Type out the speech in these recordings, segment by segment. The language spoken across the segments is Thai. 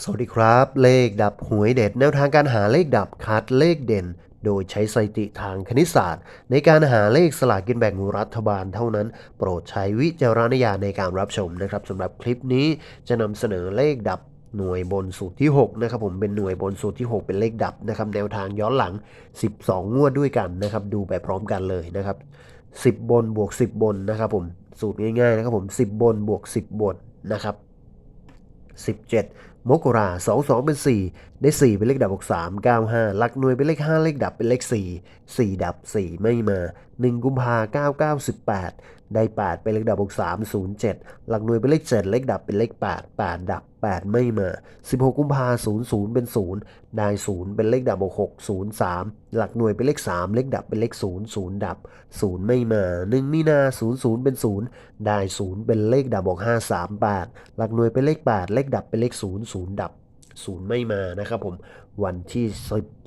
สวัสดีครับ เลขดับหวยเด็ดแนวทางการหาเลขดับคัดเลขเด่น โดยใช้สถิติทางคณิตศาสตร์ ในการหาเลขสลากกินแบ่งรัฐบาลเท่านั้น โปรดใช้วิจารณญาณในการรับชมนะครับสำหรับคลิปนี้จะนำเสนอเลขดับหน่วยบนสูตรที่ 6 นะครับผมเป็นหน่วยบนสูตรที่ 6 เป็นเลขดับนะครับแนวทางย้อนหลัง 12 งวดด้วยกันนะครับดูไปพร้อมกันเลยนะครับ 10 บนบวก 10 บนนะครับผมสูตรง่ายๆนะครับผม 10 บนบวก 10 บนนะครับ17 มกราสองสองเป็น4 ได้ 4 เป็นเลขดับบวก3 9 5หลักหน่วยเป็นเลข 5 เลขดับเป็นเลข 4 4 ดับ 4 ไม่มา 1 กุมภา9 9 18 ได้ 8 เป็นเลขดับบวก3 0 7 หลักหน่วยเป็นเลข 7 เลขดับเป็นเลข 8 8 ดับ 8 ไม่มา 16 กุมภา0 0 เป็น 0 ได้ 0 เป็นเลขดับบวก6 0 3 หลักหน่วยเป็นเลข 3 เลขดับเป็นเลข 0 0 ดับ 0 ไม่มา 1 มีนา 0 0 เป็น 0 ได้ 0 เป็นเลขดับบวก5 3 8 หลักหน่วยเป็นเลข 8 เลขดับเป็นเลข 0 0 ดับ 0ไม่มานะครับผมวันที่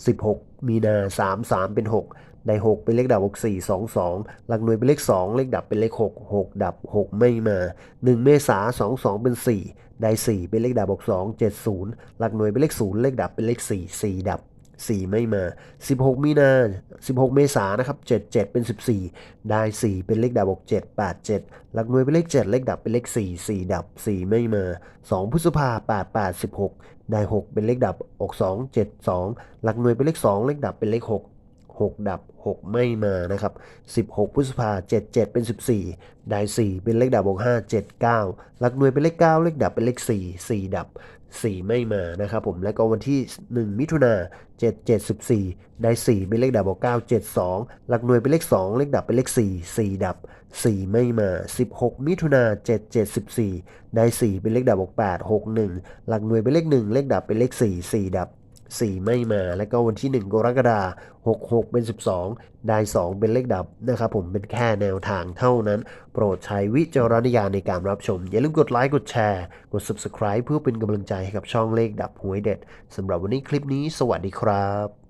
16 มีนา 3 3 เป็น 6 ได้ 6 เป็นเลขดับบวก4 2 2 หลักหน่วยเป็นเลข 2 เลขดับเป็นเลข 6 6 ดับ 6 ไม่มา 1 เมษา2 2 เป็น 4 ได้ 4 เป็นเลขดับบวก2 7 0 หลักหน่วยเป็นเลข 0 เลขดับเป็นเลข 4 4 ดับ 4 ไม่มา 16 มีนา 16 เมษานะครับ 7 7 เป็น 14 ได้ 4 เป็นเลขดับบวก7 8 7 หลักหน่วยเป็นเลข 7 เลขดับเป็นเลข 4 4 ดับ 4 ไม่มา 2 พฤษภา8 8 16 ได้ 6 เป็นเลขดับอก2 7 2 หลักหน่วยเป็นเลข 2 เลขดับเป็นเลข 6 6 ดับ 6 ไม่มานะครับ 16 พฤษภา7 7 เป็น 14 ได้ 4 เป็นเลขดับบวก5 7 9 หลักหน่วยเป็นเลข 9 เลขดับเป็นเลข 4 4 ดับ 4 ไม่มานะครับผม แล้วก็วันที่ 1 มิถุนา7 7 14 ได้ 4 เป็นเลขดับบวก9 7 2 หลักหน่วยเป็นเลข 2 เลขดับเป็นเลข 4 4 ดับ 4 ไม่มา 16 มิถุนา7 7 14 ได้ 4 เป็นเลขดับบวก8 6 1 หลักหน่วยเป็นเลข 1 เลขดับเป็นเลข 4 4 ดับ 4 ไม่มา แล้วก็วันที่ 1 กรกฎาคม66 เป็น 12 ได้ 2 เป็นเลขดับนะครับผมเป็นแค่แนวทางเท่านั้น โปรดใช้วิจารณญาณในการรับชม อย่าลืมกดไลค์ กดแชร์ กด Subscribe เพื่อเป็นกำลังใจให้กับช่องเลขดับหวยเด็ดสำหรับวันนี้คลิปนี้ สวัสดีครับ